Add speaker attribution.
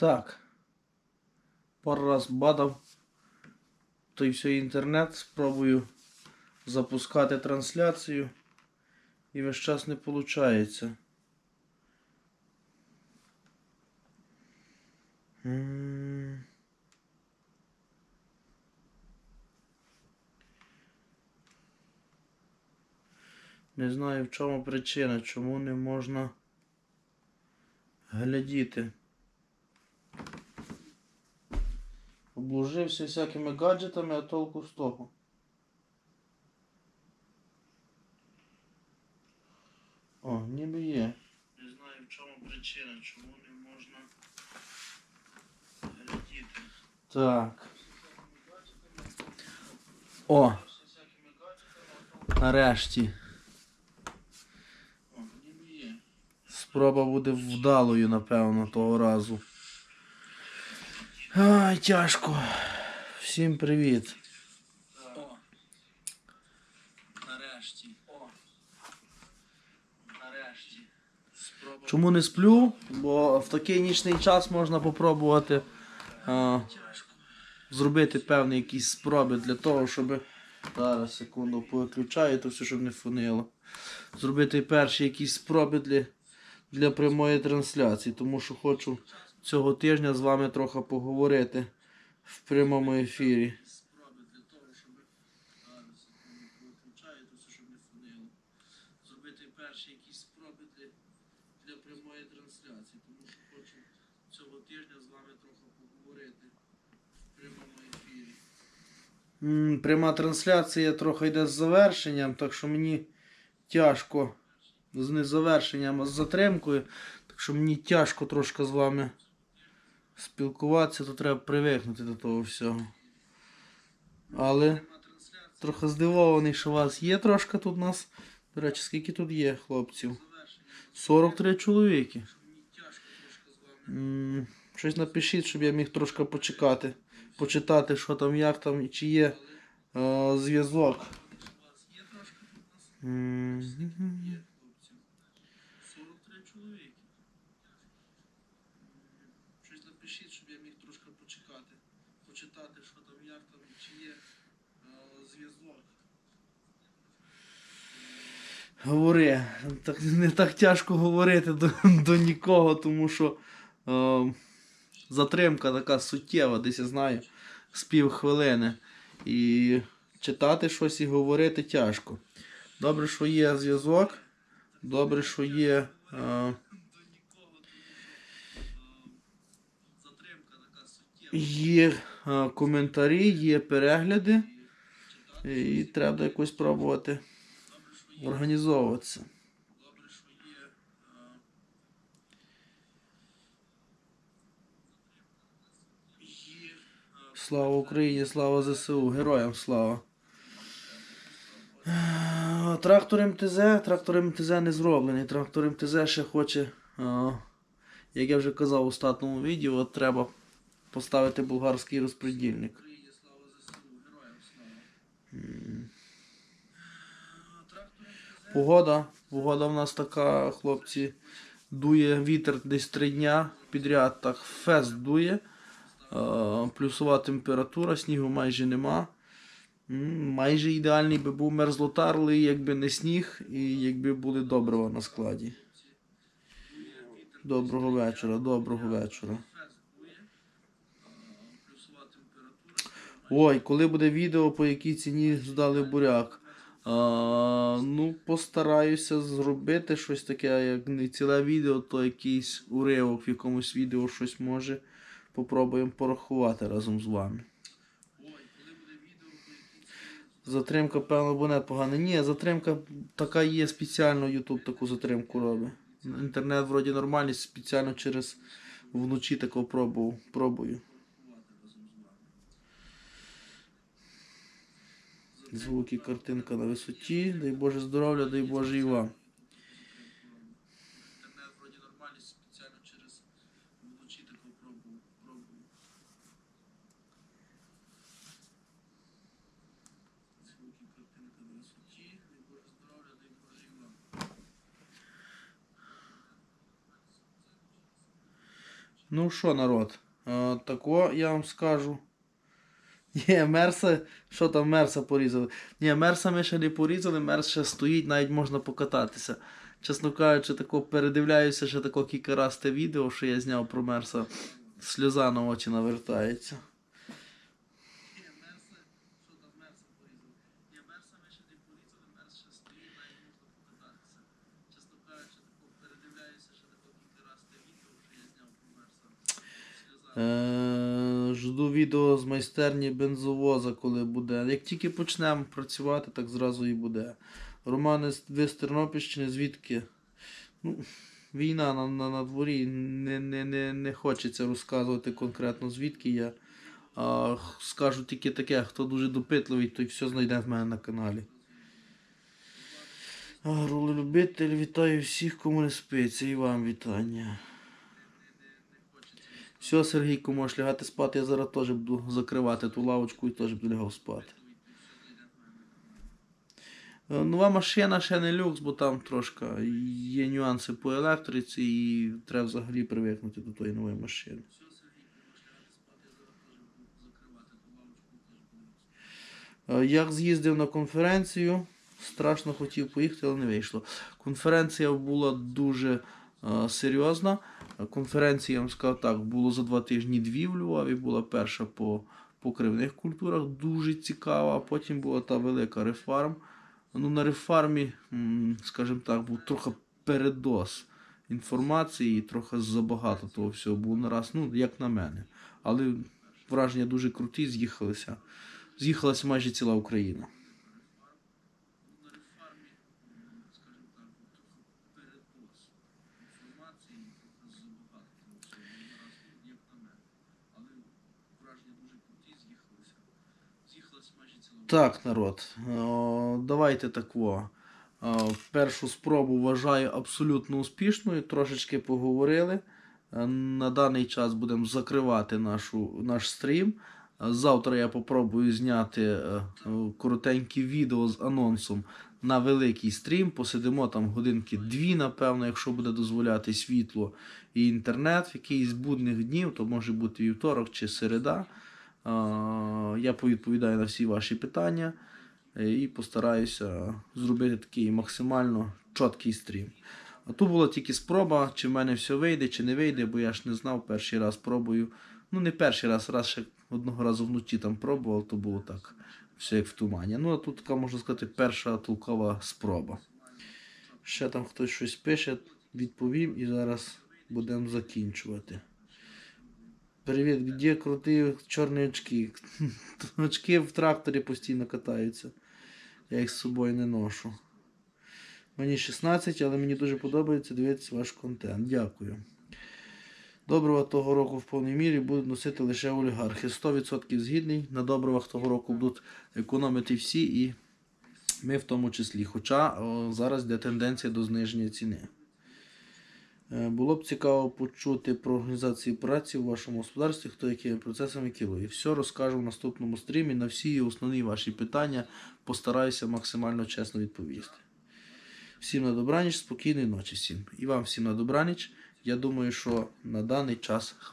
Speaker 1: Так. Пару раз бадав. Той все інтернет. Спробую запускати трансляцію. І весь час не виходить. Не знаю в чому причина, чому не можна глядіти. Облужився всякими гаджетами, а толку з того. О, ніби є. Не знаю в чому причина, чому не можна глядіти. Так. О! Нарешті. Спроба буде вдалою, напевно, того разу. Ай, тяжко. Всім привіт. О. Нарешті. О. Нарешті. Чому не сплю? Бо в такий нічний час можна попробувати а, зробити певні якісь спроби для того, щоб. Зараз, секунду, повиключаю, то все, щоб не фонило. Зробити перші якісь спроби для, для прямої трансляції, тому що хочу цього тижня з вами трохи поговорити в прямому ефірі. Пряма трансляція трохи йде з завершенням, так що мені тяжко. З не завершенням, а з затримкою. Так що мені тяжко трошки з вами спілкуватися, то треба привикнути до того всього. Але трохи здивований, що вас є трошки тут нас. До речі, скільки тут є хлопців? 43 чоловіки. Щось напишіть, щоб я міг трошки почекати, почитати, що там, як там, і чи є е, зв'язок. М, 43 чоловіки. Щось напишіть, щоб я міг трошки почекати, почитати, що там, як там, чи є е, зв'язок. Говори. Так, не так тяжко говорити до, до нікого, тому що е, затримка така суттєва, десь я знаю, з півхвилини. І читати щось і говорити тяжко. Добре, що є зв'язок. Добре, що є. Е, є е, коментарі, є перегляди. І треба якось пробувати організовуватися. Слава Україні, слава ЗСУ, героям слава. Е, Трактор МТЗ, трактор МТЗ не зроблений. Трактор МТЗ ще хоче, е, як я вже казав у остатньому відео, треба поставити болгарський розпредільник. Погода. Погода в нас така, хлопці, дує вітер десь три дня підряд. Так, фест дує. Е, Плюсова температура, снігу майже нема. Майже ідеальний би був мерзлотарлий, якби не сніг і якби були добрива на складі. Доброго вечора, доброго вечора. Ой, коли буде відео, по якій ціні здали буряк. А, ну, постараюся зробити щось таке, як не ціле відео, то якийсь уривок в якомусь відео щось може. Попробуємо порахувати разом з вами. Затримка, певно, буде погана. Ні, затримка така є спеціально, YouTube таку затримку робить. Інтернет вроді нормальний, спеціально через вночі такого пробував, пробую. Звуки, картинка на висоті. Дай Боже здоров'я, дай Боже і вам. Ну що, народ, е, тако я вам скажу. Є, мерса, що там мерса порізали? Ні, мерса ми ще не порізали, мерс ще стоїть, навіть можна покататися. Чесно кажучи, тако передивляюся ще тако кілька раз те відео, що я зняв про мерса. Сльоза на очі навертається. Е, Жду відео з майстерні бензовоза, коли буде. Як тільки почнемо працювати, так зразу і буде. Романе, ви з Тернопільщини, звідки? Ну, війна на, на, на дворі, не, не, не, не хочеться розказувати конкретно звідки я. А, скажу тільки таке, хто дуже допитливий, той все знайде в мене на каналі. А, Ролелюбитель, вітаю всіх, кому не спиться, і вам вітання. Все, Сергійко, можеш лягати спати, я зараз теж буду закривати ту лавочку і теж буду лягав спати. Е, Нова машина ще не люкс, бо там трошки є нюанси по електриці і треба взагалі привикнути до тої нової машини. Як з'їздив на конференцію, страшно хотів поїхати, але не вийшло. Конференція була дуже серйозна. Конференція, я вам сказав так, було за два тижні дві в Львові. Була перша по покривних культурах, дуже цікава, а потім була та велика рефарм. Ну, на рефармі, скажімо так, був трохи передос інформації, і трохи забагато того всього було нараз, ну, як на мене. Але враження дуже круті, з'їхалися. З'їхалася майже ціла Україна. Так, народ, давайте такво. Першу спробу вважаю абсолютно успішною. Трошечки поговорили. Е, На даний час будемо закривати нашу, наш стрім. Е, Завтра я попробую зняти е, е, коротеньке відео з анонсом на великий стрім. Посидимо там годинки дві, напевно, якщо буде дозволяти світло і інтернет в якийсь будних днів, то може бути вівторок чи середа. Я повідповідаю на всі ваші питання е, і постараюся зробити такий максимально чіткий стрім. А тут була тільки спроба, чи в мене все вийде, чи не вийде, бо я ж не знав, перший раз пробую. Ну, не перший раз, раз ще одного разу вночі там пробував, то було так, все як в тумані. Ну, а тут така, можна сказати, перша толкова спроба. Ще там хтось щось пише, відповім і зараз будемо закінчувати. Привіт, де круті чорні очки? Очки в тракторі постійно катаються. Я їх з собою не ношу. Мені 16, але мені дуже подобається дивитися ваш контент. Дякую. Добрива того року в повній мірі будуть носити лише олігархи. 100% згідний. На добривах того року будуть економити всі і ми в тому числі. Хоча о, зараз йде тенденція до зниження ціни. Е, Було б цікаво почути про організацію праці в вашому господарстві, хто якими процесами керує. Все розкажу в наступному стрімі. На всі основні ваші питання постараюся максимально чесно відповісти. Всім на добраніч, спокійної ночі всім. І вам всім на добраніч. Я думаю, що на даний час